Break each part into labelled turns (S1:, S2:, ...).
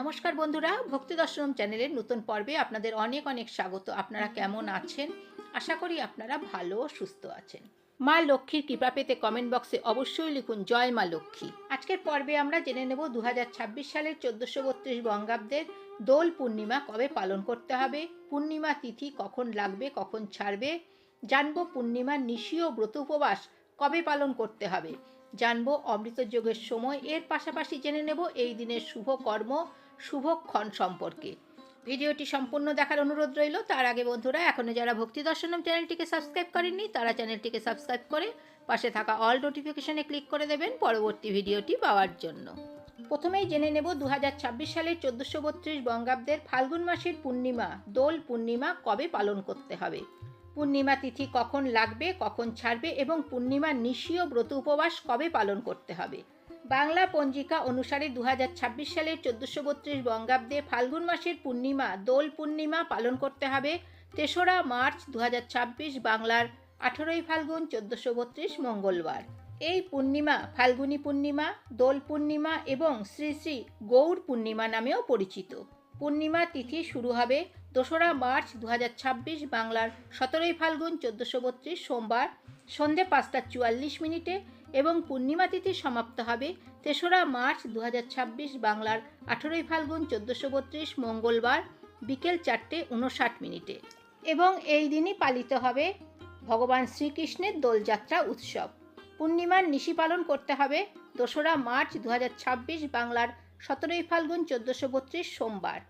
S1: নমস্কার বন্ধুরা, ভক্তি দর্শনম চ্যানেলের নতুন পর্বে আপনাদের অনেক অনেক স্বাগত। আপনারা কেমন আছেন? আশা করি আপনারা ভালো সুস্থ আছেন। মা লক্ষ্মীর কৃপা পেতে কমেন্ট বক্সে অবশ্যই লিখুন, জয় মা লক্ষ্মী। আজকের পর্বে আমরা জেনে নেব দু হাজার ছাব্বিশ সালের চোদ্দোশো বত্রিশ বঙ্গাব্দের দোল পূর্ণিমা কবে পালন করতে হবে, পূর্ণিমা তিথি কখন লাগবে, কখন ছাড়বে, জানব পূর্ণিমার নিশীয় ব্রত উপবাস কবে পালন করতে হবে। জানব অমৃত যোগের সময়। এর পাশাপাশি জেনে নেব এই দিনের শুভ কর্ম শুভক্ষণ সম্পর্কে। ভিডিওটি সম্পূর্ণ দেখার অনুরোধ রইল। তার আগে বন্ধুরা এখনও যারা ভক্তি দর্শনম চ্যানেলটিকে সাবস্ক্রাইব করেননি, তারা চ্যানেলটিকে সাবস্ক্রাইব করে পাশে থাকা অল নোটিফিকেশনে ক্লিক করে দেবেন পরবর্তী ভিডিওটি পাওয়ার জন্য। প্রথমেই জেনে নেব দু হাজার ছাব্বিশ সালের চোদ্দোশো বত্রিশ বঙ্গাব্দের ফাল্গুন মাসের পূর্ণিমা, দোল পূর্ণিমা কবে পালন করতে হবে? পূর্ণিমা তিথি কখন লাগবে, কখন ছাড়বে এবং পূর্ণিমা নিশীয় ব্রত উপবাস কবে পালন করতে হবে? বাংলা পঞ্জিকা অনুসারে দু হাজার ছাব্বিশ সালের চোদ্দোশো বত্রিশ বঙ্গাব্দে ফাল্গুন মাসের পূর্ণিমা, দোল পূর্ণিমা পালন করতে হবে। তেসরা মার্চ দু হাজার ছাব্বিশ বাংলার আঠেরোই ফাল্গুন চোদ্দোশো বত্রিশ মঙ্গলবার। এই পূর্ণিমা ফাল্গুনী পূর্ণিমা, দোল পূর্ণিমা এবং শ্রী শ্রী গৌর পূর্ণিমা নামেও পরিচিত। পূর্ণিমা তিথি শুরু হবে দোসরা মার্চ দু হাজার ছাব্বিশ বাংলার সতেরোই ফাল্গুন চোদ্দোশো বত্রিশ সোমবার সন্ধে পাঁচটা চুয়াল্লিশ মিনিটে এবং পূর্ণিমা তিথি সমাপ্ত হবে তেসরা মার্চ দু হাজার ছাব্বিশ বাংলার আঠেরোই ফাল্গুন চোদ্দোশো বত্রিশ মঙ্গলবার বিকেল চারটে উনষাট মিনিটে। এবং এই দিনই পালিত হবে ভগবান শ্রীকৃষ্ণের দোলযাত্রা উৎসব। পূর্ণিমার নিশি পালন করতে হবে দোসরা মার্চ দু হাজার ছাব্বিশ বাংলার সতেরোই ফাল্গুন চোদ্দোশো বত্রিশ সোমবার।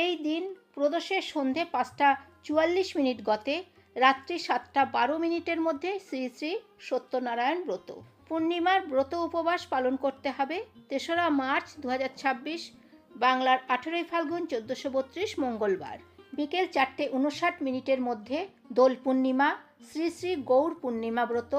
S1: এই দিন প্রদোষের সন্ধে পাঁচটা চুয়াল্লিশ মিনিট গতে রাত্রি সাতটা বারো মিনিটের মধ্যে শ্রী শ্রী সত্যনারায়ণ ব্রত। পূর্ণিমার ব্রত উপবাস পালন করতে হবে। তেসরা মার্চ দু হাজার ছাব্বিশ, বাংলার আঠেরোই ফাল্গুন চোদ্দোশো বত্রিশ, মঙ্গলবার। বিকেল চারটে উনষাট মিনিটের মধ্যে দোল পূর্ণিমা, শ্রী শ্রী গৌর পূর্ণিমা ব্রত।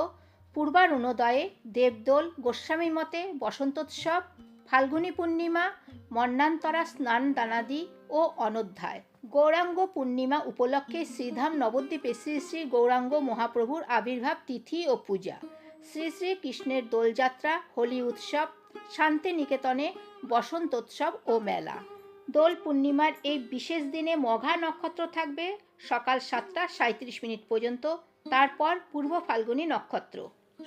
S1: পূর্বারুণোদয়ে দেবদোল, গোস্বামী মতে বসন্তোৎসব, ফাল্গুনী পূর্ণিমা, মন্নান্তরা স্নান দানাদি ও অনধ্যায়। গৌরাঙ্গ পূর্ণিমা উপলক্ষে শ্রীধাম নবদ্বীপে শ্রী শ্রী গৌরাঙ্গ মহাপ্রভুর আবির্ভাব তিথি ও পূজা। শ্রী শ্রী কৃষ্ণের দোলযাত্রা, হোলি উৎসব, শান্তিনিকেতনে বসন্তোৎসব ও মেলা। দোল পূর্ণিমার এই বিশেষ দিনে মঘা নক্ষত্র থাকবে। সকাল সাতটা সাঁত্রিশ মিনিট পর্যন্ত। তারপর পূর্ব ফাল্গুনী নক্ষত্র।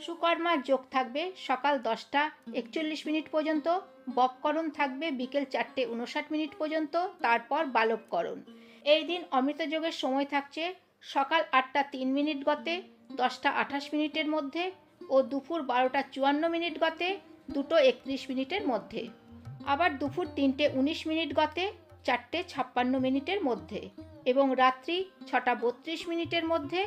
S1: সুকর্মার যোগ থাকবে সকাল দশটা একচল্লিশ মিনিট পর্যন্ত, বককরণ থাকবে বিকেল চারটে উনষাট মিনিট পর্যন্ত, তারপর বালককরণ এই দিন অমৃত যোগের সময় থাকছে সকাল আটটা তিন মিনিট গতে, দশটা আঠাশ মিনিটের মধ্যে ও দুপুর বারোটা চুয়ান্ন মিনিট গতে, দুটো একত্রিশ মিনিটের মধ্যে। আবার দুপুর তিনটে উনিশ মিনিট গতে, চারটে ছাপ্পান্ন মিনিটের মধ্যে এবং রাত্রি ছটা বত্রিশ মিনিটের মধ্যে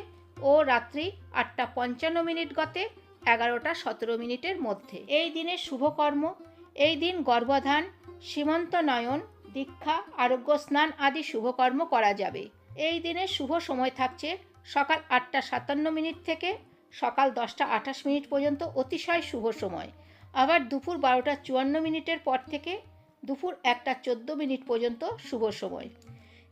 S1: ও রাত্রি আটটা পঞ্চান্ন মিনিট গতে এগারোটা সতেরো মিনিটের মধ্যে। এই দিনের শুভকর্ম, এই দিন গর্ভধান, সীমন্ত নয়ন, দীক্ষা, আরোগ্য স্নান আদি শুভকর্ম করা যাবে। এই দিনের শুভ সময় থাকছে সকাল আটটা সাতান্ন মিনিট থেকে সকাল দশটা আঠাশ মিনিট পর্যন্ত অতিশয় শুভ সময়। আবার দুপুর বারোটা চুয়ান্ন মিনিটের পর থেকে দুপুর একটা চোদ্দ মিনিট পর্যন্ত শুভ সময়।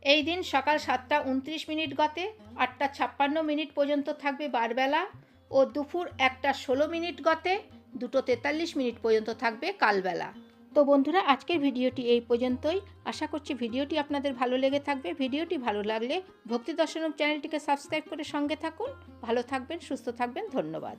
S1: এই দিন সকাল সাতটা উনত্রিশ মিনিট গতে আটটা ছাপ্পান্ন মিনিট পর্যন্ত থাকবে বারবেলা। ও দুপুর একটা ষোলো মিনিট গতে, দুটো তেতাল্লিশ মিনিট পর্যন্ত থাকবে কালবেলা। তো বন্ধুরা, আজকের ভিডিওটি এই পর্যন্তই। আশা করছি ভিডিওটি আপনাদের ভালো লেগে থাকবে। ভিডিওটি ভালো লাগলে ভক্তি দর্শনম চ্যানেলটিকে সাবস্ক্রাইব করে সঙ্গে থাকুন। ভালো থাকবেন, সুস্থ থাকবেন, ধন্যবাদ।